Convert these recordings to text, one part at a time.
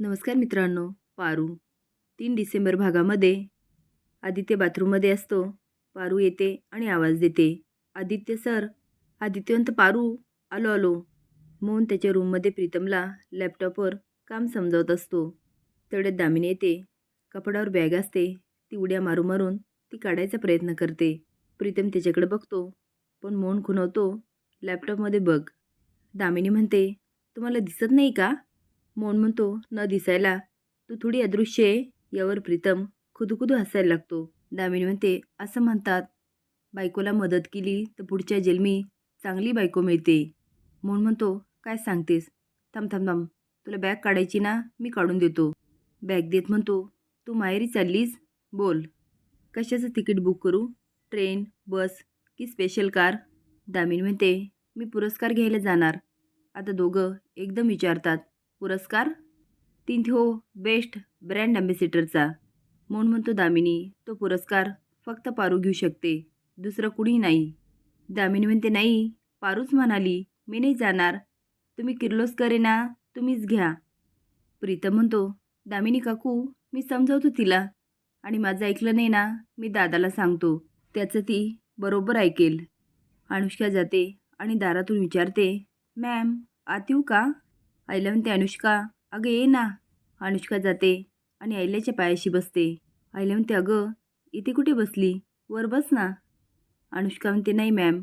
नमस्कार मित्रांनो पारू. तीन डिसेंबर भागामध्ये आदित्य बाथरूममध्ये असतो. पारू येते आणि आवाज देते. आदित्य सर आदित्यवंत पारू आलो आलो. मोहन त्याच्या रूममध्ये प्रीतमला लॅपटॉपवर काम समजावत असतो. तेवढ्यात दामिनी येते. कपड्यावर बॅग असते. ती उड्या मारू मारून ती काढायचा प्रयत्न करते. प्रीतम त्याच्याकडे बघतो पण मोहन खुणवतो. लॅपटॉपमध्ये बघ. दामिनी म्हणते तुम्हाला दिसत नाही का? मोहन म्हणतो न दिसायला. तू थोडी अदृश्य आहे यावर प्रीतम खुदुखुदू हसायला लागतो. दामिनी म्हणते असं म्हणतात. बायकोला मदत केली तर पुढच्या जन्मी चांगली बायको मिळते. मोहन म्हणतो काय सांगतेस? थांब थांब थांब. तुला बॅग काढायची ना मी काढून देतो. बॅग देत म्हणतो तू माहेरी चाललीस? बोल. कशाचं तिकीट बुक करू? ट्रेन बस की स्पेशल कार? दामिनी म्हणते मी पुरस्कार घ्यायला जाणार. आता दोघं एकदम विचारतात. पुरस्कार? तीन बेस्ट ब्रँड अँबॅसिडरचा. म्हणून म्हणतो दामिनी तो पुरस्कार फक्त पारू घेऊ शकते दुसरं कुणी नाही. दामिनी म्हणते नाही पारूच म्हणाली मी नाही जाणार. तुम्ही किर्लोस्कर ना तुम्हीच घ्या. प्रीतम म्हणतो दामिनी काकू मी समजावतो तिला आणि माझं ऐकलं नाही ना मी दादाला सांगतो त्याचं ती बरोबर ऐकेल. अनुष्का जाते आणि दारातून विचारते मॅम आत येऊ का? आईला म्हणते अनुष्का अगं ये ना. अनुष्का जाते आणि आईल्याच्या पायाशी बसते. आईला म्हणते अगं इथे कुठे बसली? वर बस ना. अनुष्का म्हणते नाही मॅम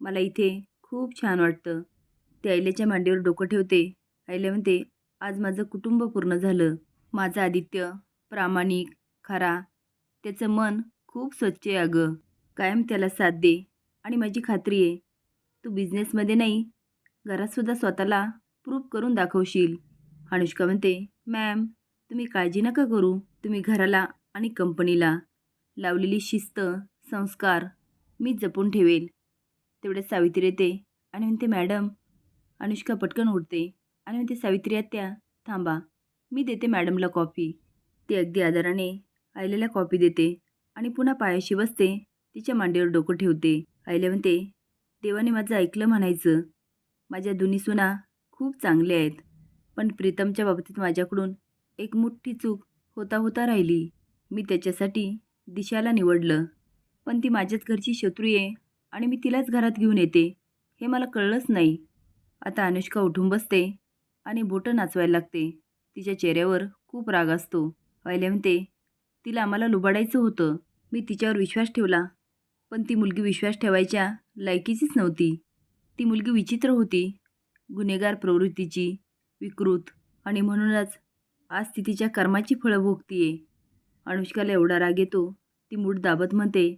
मला इथे खूप छान वाटतं. ते आईल्याच्या मांडीवर डोकं ठेवते. आईला म्हणते आज माझं कुटुंब पूर्ण झालं. माझं आदित्य प्रामाणिक खरा त्याचं मन खूप स्वच्छ आहे अगं. कायम त्याला साथ दे आणि माझी खात्री आहे. तू बिझनेसमध्ये नाही घरातसुद्धा स्वतःला प्रूफ करून दाखवशील. अनुष्का म्हणते मॅम तुम्ही काळजी नका करू. तुम्ही घराला आणि कंपनीला लावलेली शिस्त संस्कार मी जपून ठेवेल. तेवढ्यात सावित्री येते आणि म्हणते मॅडम अनुष्का पटकन उठते आणि म्हणते सावित्री आत्या थांबा. मी देते मॅडमला कॉफी. ती अगदी आदराने आईलेला कॉफी देते आणि पुन्हा पायाशी बसते तिच्या मांडीवर डोकं ठेवते. आईले म्हणते देवाने माझं ऐकलं म्हणायचं. माझ्या दोन्ही सुना खूप चांगले आहेत. पण प्रीतमच्या बाबतीत माझ्याकडून एक मोठी चूक होता होता राहिली. मी त्याच्यासाठी दिशाला निवडलं. पण ती माझ्याच घरची शत्रू आहे आणि मी तिलाच घरात घेऊन येते हे मला कळलंच नाही. आता अनुष्का उठून बसते आणि बोटं नाचवायला लागते. तिच्या चेहऱ्यावर खूप राग असतो. व्हायले म्हणते तिला आम्हाला लुबाडायचं होतं. मी तिच्यावर विश्वास ठेवला. पण ती मुलगी विश्वास ठेवायच्या लायकीचीच नव्हती. ती मुलगी विचित्र होती. गुन्हेगार प्रवृत्तीची विकृत आणि म्हणूनच आज ती तिच्या कर्माची फळं भोगतीये. अनुष्काला एवढा राग येतो ती मूठ दाबत म्हणते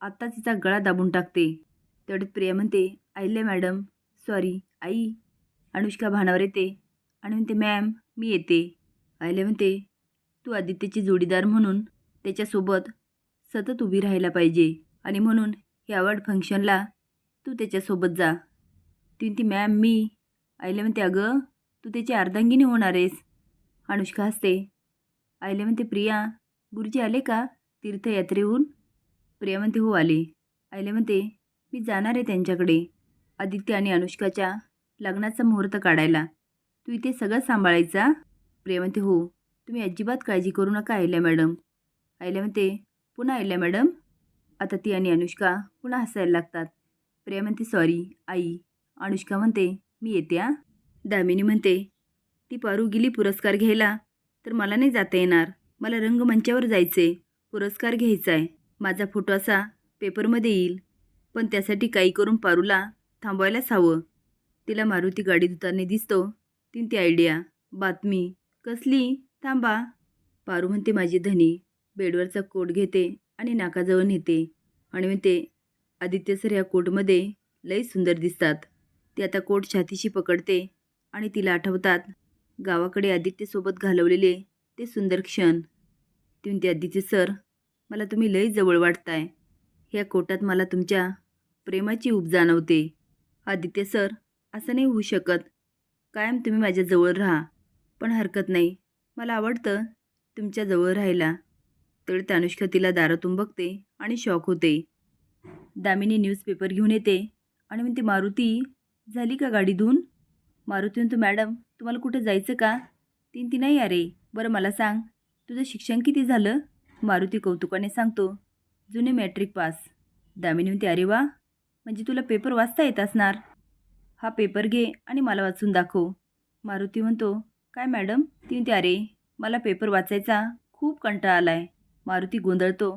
आत्ता तिचा गळा दाबून टाकते. तेवढ्यात प्रिया म्हणते आईले मॅडम. Sorry I. अनुष्का भानावर येते आणि म्हणते मॅम मी येते. आईले म्हणते तू आदित्यची जोडीदार म्हणून त्याच्यासोबत सतत उभी राहायला पाहिजे आणि म्हणून या अवॉर्ड फंक्शनला तू त्याच्यासोबत जा. ती म्हणते मॅम मी आईला म्हणते अगं तू त्याची अर्धांगिनी होणार आहेस. अनुष्का हसते. आईला म्हणते प्रिया गुरुजी आले का तीर्थयात्रेहून? प्रिया म्हणते हो आले. आईला म्हणते मी जाणार आहे त्यांच्याकडे. आदित्य आणि अनुष्काच्या लग्नाचा मुहूर्त काढायला. तू इथे सगळं सांभाळायचा? प्रिया म्हणते हो. तुम्ही अजिबात काळजी करू नका आईल्या मॅडम. आईला म्हणते पुन्हा आईल्या मॅडम? आता ती आणि अनुष्का पुन्हा हसायला लागतात. प्रिया म्हणते सॉरी आई. अनुष्का म्हणते मी येते आ दामिनी म्हणते ती पारू गेली पुरस्कार घ्यायला तर मला नाही जाता येणार. मला रंगमंचावर जायचे पुरस्कार घ्यायचा आहे माझा फोटो असा पेपरमध्ये येईल. पण त्यासाठी काही करून पारूला थांबवायलाच हवं. तिला मारुती गाडी धुताना दिसतो. तीन ती आयडिया बातमी. कसली? थांबा. पारू म्हणते माझी धनी. बेडवरचा कोट घेते आणि नाकाजवळ नेते आणि म्हणते आदित्य सर या कोटमध्ये लई सुंदर दिसतात. ती आता कोट छातीशी पकडते आणि तिला आठवतात. गावाकडे आदित्यसोबत घालवलेले ते सुंदर क्षण. ती म्हणते आदित्य सर मला तुम्ही लई जवळ वाटताय. ह्या कोटात मला तुमच्या प्रेमाची ऊब जाणवते. आदित्य सर असं नाही होऊ शकत. कायम तुम्ही माझ्याजवळ राहा. पण हरकत नाही. मला आवडतं तुमच्याजवळ राहायला. तर अनुष्का तिला दारातून बघते आणि शॉक होते. दामिनी न्यूजपेपर घेऊन येते आणि म्हणते मारुती झाली का गाडी धुवून मारुती म्हणतो मॅडम तुम्हाला कुठे जायचं का? तीन ती नाही अरे. बरं मला सांग. तुझं शिक्षण किती झालं? मारुती कौतुकाने सांगतो जुने मॅट्रिक पास दामिनी म्हणते अरे वा! म्हणजे तुला पेपर वाचता येत असणार. हा पेपर घे आणि मला वाचून दाखव. मारुती म्हणतो काय मॅडम? ती म्हणते अरे मला पेपर वाचायचा खूप कंटाळा आला आहे मारुती गोंधळतो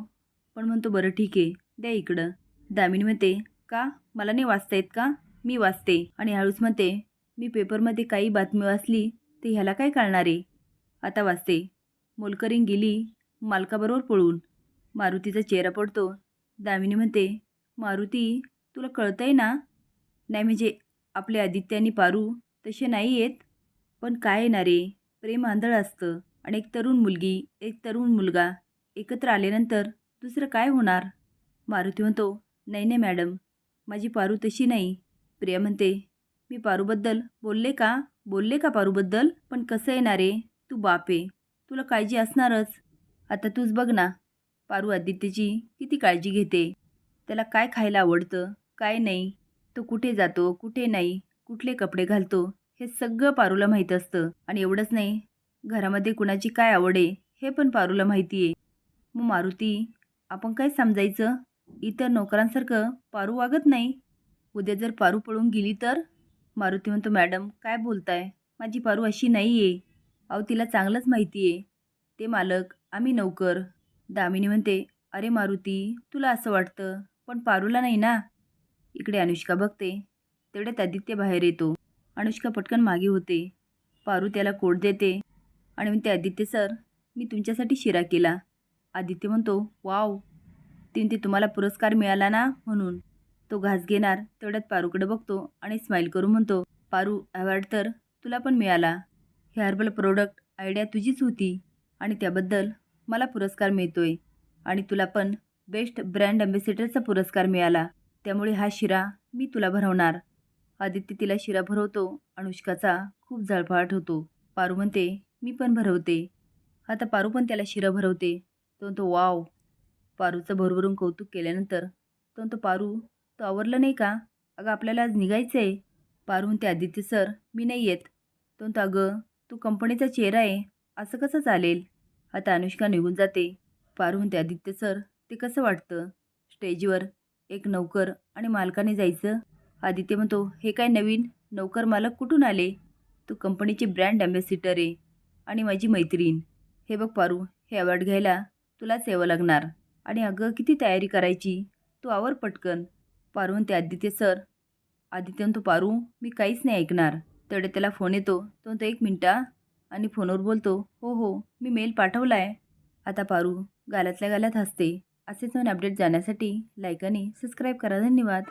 पण म्हणतो बरं ठीक आहे द्या इकडं. दामिनी म्हणते का? मला नाही वाचता येत का? मी वाचते आणि हळूच म्हणते मी पेपरमध्ये काही बातमी वाचली ते ह्याला काय कळणार आहे? आता वाचते. मोलकरीण गेली मालकाबरोबर पळून. मारुतीचा चेहरा पडतो. दामिनी म्हणते मारुती तुला कळतंय ना? नाही म्हणजे आपले आदित्य आणि पारू तसे नाही येत. पण काय येणार रे प्रेम आंधळ असतं आणि एक तरुण मुलगी एक तरुण मुलगा एकत्र आल्यानंतर दुसरं काय होणार? मारुती म्हणतो नाही नाही मॅडम. माझी पारू तशी नाही. प्रिया म्हणते मी पारूबद्दल बोलले का? बोलले का पारूबद्दल? पण कसं येणार? रे तू बाप तुला काळजी असणारच. आता तूच बघ ना पारू आदित्यची किती काळजी घेते. त्याला काय खायला आवडतं काय नाही? तो कुठे जातो कुठे नाही? कुठले कपडे घालतो? हे सगळं पारूला माहीत असतं. आणि एवढंच नाही घरामध्ये कुणाची काय आवड आहे हे पण पारूला माहिती आहे मग मारुती आपण काय समजायचं? इतर नोकरांसारखं पारू वागत नाही? उद्या जर पारू पळून गेली तर? मारुती म्हणतो मॅडम काय बोलताय? माझी पारू अशी नाही आहे अहो तिला चांगलंच माहिती आहे ते मालक आम्ही नौकर. दामिनी म्हणते अरे मारुती तुला असं वाटतं? पण पारूला नाही ना? इकडे अनुष्का बघते. तेवढ्यात आदित्य बाहेर येतो. अनुष्का पटकन मागे होते. पारू त्याला कोट देते आणि म्हणते आदित्य सर मी तुमच्यासाठी शिरा केला. आदित्य म्हणतो वाव ते तुम्हाला पुरस्कार मिळाला ना म्हणून. तो घास घेणार तेवढ्यात पारूकडे बघतो आणि स्माईल करून म्हणतो पारू अवॉर्ड तर तुला पण मिळाला. हे हर्बल प्रोडक्ट आयडिया तुझीच होती आणि त्याबद्दल मला पुरस्कार मिळतोय आणि तुला पण बेस्ट ब्रँड अँबॅसेडरचा पुरस्कार मिळाला. त्यामुळे हा शिरा मी तुला भरवणार. आदित्य तिला शिरा भरवतो अनुष्काचा खूप झळफाट होतो. पारू म्हणते मी पण भरवते. आता पारू पण त्याला शिरा भरवते. तो म्हणतो वाव. पारूचं भरभरून कौतुक केल्यानंतर तो म्हणतो पारू तो आवरलं नाही का? अगं आपल्याला आज निघायचं आहे पारून ते आदित्य सर मी नाही येत. तो म्हणतो अगं तू कंपनीचा चेहरा आहे. असं कसं चालेल? आता अनुष्का निघून जाते. पारून ते आदित्य सर ते कसं वाटतं? स्टेजवर एक नौकर आणि मालकाने जायचं? आदित्य म्हणतो हे काय नवीन? नौकर मालक कुठून आले? तू कंपनीचे ब्रँड ॲम्बॅसिडर आहे आणि माझी मैत्रीण. हे बघ पारू हे अवॉर्ड घ्यायला तुलाच यावं लागणार. आणि अगं किती तयारी करायची? तू आवर पटकन. पारू म्हणते आदित्य सर आदित्य म्हणतो पारू मी काहीच नाही ऐकणार. तेवढे त्याला फोन येतो. तो म्हणतो एक मिनटा आणि फोनवर बोलतो हो हो मी मेल पाठवला आहे आता पारू गालातल्या गालात हसते. असेच नवीन अपडेट जाण्यासाठी लाईक आणि सबस्क्राईब करा. धन्यवाद.